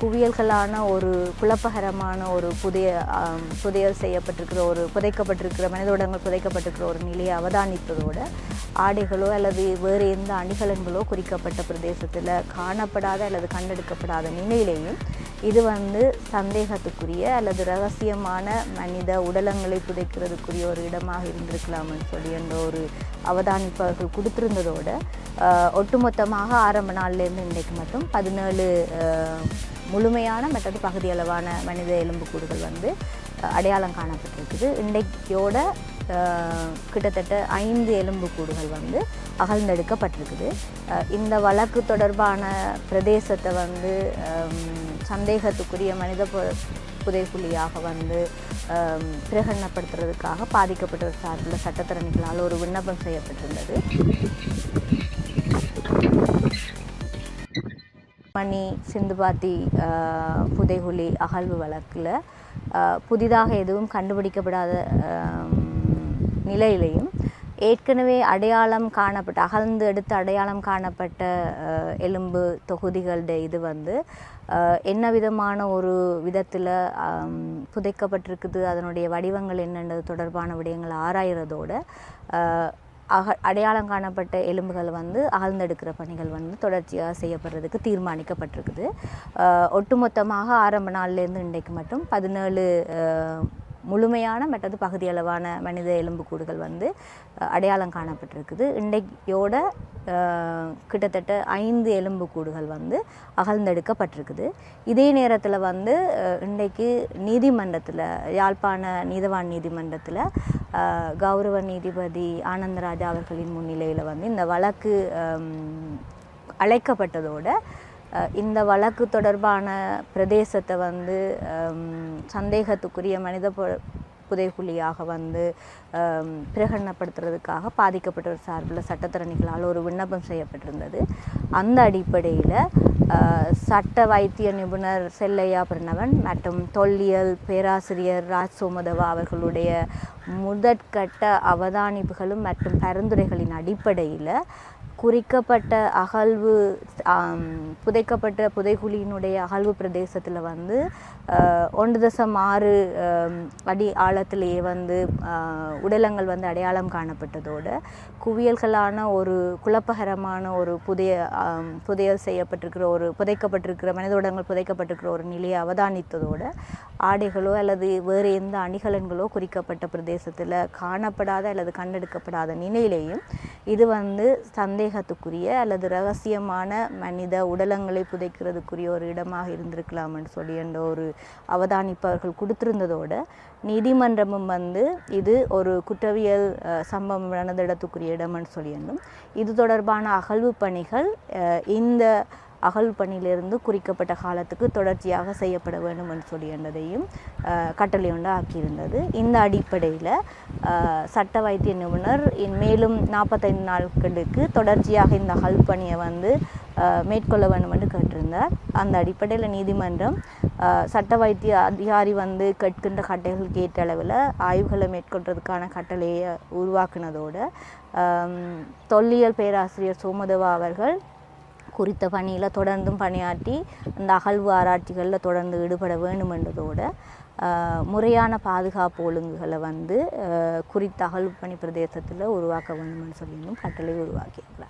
குவியல்களான ஒரு குழப்பகரமான ஒரு புதிய புதையல் செய்யப்பட்டிருக்கிற ஒரு புதைக்கப்பட்டிருக்கிற மனிதோடங்கள் புதைக்கப்பட்டிருக்கிற ஒரு நிலையை அவதானிப்பதோடு ஆடைகளோ அல்லது வேறு எந்த அணிகலன்களோ குறிக்கப்பட்ட பிரதேசத்தில் காணப்படாத அல்லது கண்டெடுக்கப்படாத நிலையிலேயும் இது வந்து சந்தேகத்துக்குரிய அல்லது ரகசியமான மனித உடலங்களை புதைக்கிறதுக்குரிய ஒரு இடமாக இருந்திருக்கலாம்னு சொல்லி என்ற ஒரு அவதானிப்பவர்கள் கொடுத்திருந்ததோடு ஒட்டுமொத்தமாக ஆரம்ப நாள்லேருந்து இன்றைக்கு மட்டும் பதினேழு முழுமையான மற்றது பகுதியளவான மனித எலும்புக்கூடுகள் வந்து அடையாளம் காணப்பட்டிருக்குது. இன்றைக்கியோட கிட்டத்தட்ட ஐந்து எலும்புக்கூடுகள் வந்து அகழ்ந்தெடுக்கப்பட்டிருக்குது. இந்த வழக்கு தொடர்பான பிரதேசத்தை வந்து சந்தேகத்துக்குரிய மனித பு- வந்து பிரகடனப்படுத்துறதுக்காக பாதிக்கப்பட்ட சார்பில் சட்டத்தரணிகளால் ஒரு விண்ணப்பம் செய்யப்பட்டிருந்தது. மணி சிந்துபாத்தி புதைகுழி அகழ்வு வழக்கில் புதிதாக எதுவும் கண்டுபிடிக்கப்படாத நிலையிலையும் ஏற்கனவே அடையாளம் காணப்பட்ட அகழ்ந்து எடுத்து அடையாளம் காணப்பட்ட எலும்பு தொகுதிகளுடைய இது வந்து என்ன விதமான ஒரு விதத்தில் புதைக்கப்பட்டிருக்குது அதனுடைய வடிவங்கள் என்னன்றது தொடர்பான விடயங்கள் ஆராயிறதோட அக அடையாளம் காணப்பட்ட எலும்புகள் வந்து ஆழ்ந்தெடுக்கிற பணிகள் வந்து தொடர்ச்சியாக செய்யப்படுறதுக்கு தீர்மானிக்கப்பட்டிருக்குது. ஒட்டுமொத்தமாக ஆரம்ப நாள்லேருந்து இன்றைக்கு மட்டும் பதினேழு முழுமையான மற்றது பகுதியளவான மனித எலும்புக்கூடுகள் வந்து அடையாளம் காணப்பட்டிருக்குது. இன்றைக்கியோட கிட்டத்தட்ட ஐந்து எலும்புக்கூடுகள் வந்து அகழ்ந்தெடுக்கப்பட்டிருக்குது. இதே நேரத்தில் வந்து இன்றைக்கு நீதிமன்றத்தில் யாழ்ப்பாண நீதவான் நீதிமன்றத்தில் கௌரவ நீதிபதி ஆனந்தராஜா அவர்களின் முன்னிலையில் வந்து இந்த வழக்கு அழைக்கப்பட்டதோட இந்த வழக்கு தொடர்பான பிரதேசத்தை வந்து சந்தேகத்துக்குரிய மனித பு- புதைகுழியாக வந்து பிரகடனப்படுத்துறதுக்காக பாதிக்கப்பட்டவர் சார்பில் சட்டத்தரணிகளால் ஒரு விண்ணப்பம் செய்யப்பட்டிருந்தது. அந்த அடிப்படையில் சட்ட வைத்திய நிபுணர் செல்லையா பிரணவன் மற்றும் தொல்லியல் பேராசிரியர் ராஜ் சோமதவா அவர்களுடைய முதற்கட்ட அவதானிப்புகளும் மற்றும் பரிந்துரைகளின் அடிப்படையில் குறிக்கப்பட்ட அகழ்வு புதைக்கப்பட்ட புதைகுழியினுடைய அகழ்வு பிரதேசத்தில் வந்து ஒன்று தசம் ஆறு அடி ஆழத்திலேயே வந்து உடலங்கள் வந்து அடையாளம் காணப்பட்டதோடு குவியல்களான ஒரு குழப்பகரமான ஒரு புதைய புதையல் செய்யப்பட்டிருக்கிற ஒரு புதைக்கப்பட்டிருக்கிற மனித உடங்கள் புதைக்கப்பட்டிருக்கிற ஒரு நிலையை அவதானித்ததோடு ஆடைகளோ அல்லது வேறு எந்த அணிகலன்களோ குறிக்கப்பட்ட பிரதேசத்தில் காணப்படாத அல்லது கண்டெடுக்கப்படாத நிலையிலேயும் இது வந்து சந்தேகத்துக்குரிய அல்லது ரகசியமான மனித உடலங்களை புதைக்கிறதுக்குரிய ஒரு இடமாக இருந்திருக்கலாம்னு சொல்லி என்ற ஒரு அவதானிப்பவர்கள் கொடுத்திருந்ததோட நீதிமன்றமும் வந்து இது ஒரு குற்றவியல் சம்பவம் நடந்த இடத்துக்குரிய இடம்னு சொல்லியிருந்தோம் இது தொடர்பான அகழ்வு பணிகள் இந்த அகல் பணியிலிருந்து குறிக்கப்பட்ட காலத்துக்கு தொடர்ச்சியாக செய்யப்பட வேண்டும் என்று சொல்லி என்றதையும் அஹ், ஆக்கியிருந்தது. இந்த அடிப்படையில் சட்ட வைத்திய நிபுணர் இன் மேலும் நாற்பத்தைந்து நாட்களுக்கு தொடர்ச்சியாக இந்த அகல் பணியை வந்து மேற்கொள்ள வேண்டும் என்று கேட்டிருந்தார். அந்த அடிப்படையில் நீதிமன்றம் சட்ட வைத்திய அதிகாரி வந்து கேட்கின்ற கட்டைகளுக்கு ஏற்ற அளவில் ஆய்வுகளை மேற்கொள்றதுக்கான கட்டளையை உருவாக்குனதோடு தொல்லியல் பேராசிரியர் சோமதவா அவர்கள் குறித்த பணியில் தொடர்ந்தும் பணியாற்றி அந்த அகழ்வு ஆராய்ச்சிகளில் தொடர்ந்து ஈடுபட வேண்டுமென்றதோடு முறையான பாதுகாப்பு ஒழுங்குகளை வந்து குறித்த அகழ்வு பணி பிரதேசத்தில் உருவாக்க வேண்டும்னு சொல்லியும் கட்டளை உருவாக்கியிருக்கிறார்.